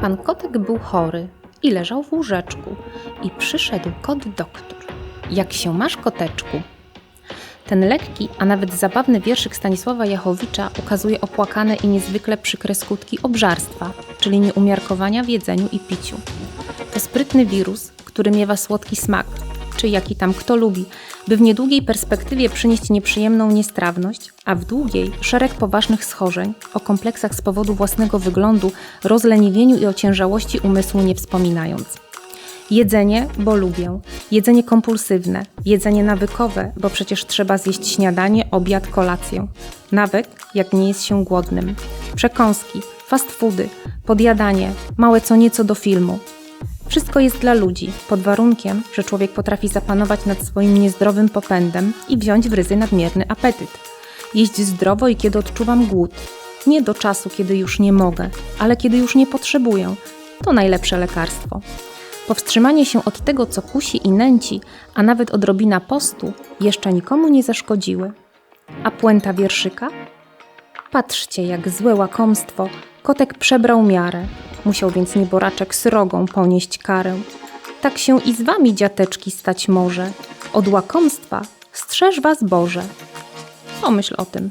Pan kotek był chory i leżał w łóżeczku i przyszedł kot doktor. Jak się masz, koteczku? Ten lekki, a nawet zabawny wierszyk Stanisława Jachowicza ukazuje opłakane i niezwykle przykre skutki obżarstwa, czyli nieumiarkowania w jedzeniu i piciu. To sprytny wirus, który miewa słodki smak, czy jaki tam kto lubi, by w niedługiej perspektywie przynieść nieprzyjemną niestrawność, a w długiej szereg poważnych schorzeń, o kompleksach z powodu własnego wyglądu, rozleniwieniu i ociężałości umysłu nie wspominając. Jedzenie, bo lubię. Jedzenie kompulsywne, jedzenie nawykowe, bo przecież trzeba zjeść śniadanie, obiad, kolację. Nawyk, jak nie jest się głodnym. Przekąski, fast foody, podjadanie, małe co nieco do filmu. Wszystko jest dla ludzi, pod warunkiem, że człowiek potrafi zapanować nad swoim niezdrowym popędem i wziąć w ryzy nadmierny apetyt. Jeść zdrowo i kiedy odczuwam głód. Nie do czasu, kiedy już nie mogę, ale kiedy już nie potrzebuję. To najlepsze lekarstwo. Powstrzymanie się od tego, co kusi i nęci, a nawet odrobina postu, jeszcze nikomu nie zaszkodziły. A puenta wierszyka? Patrzcie, jak złe łakomstwo, kotek przebrał miarę. Musiał więc nieboraczek srogą ponieść karę. Tak się i z wami, dziateczki, stać może. Od łakomstwa strzeż was Boże. Pomyśl o tym.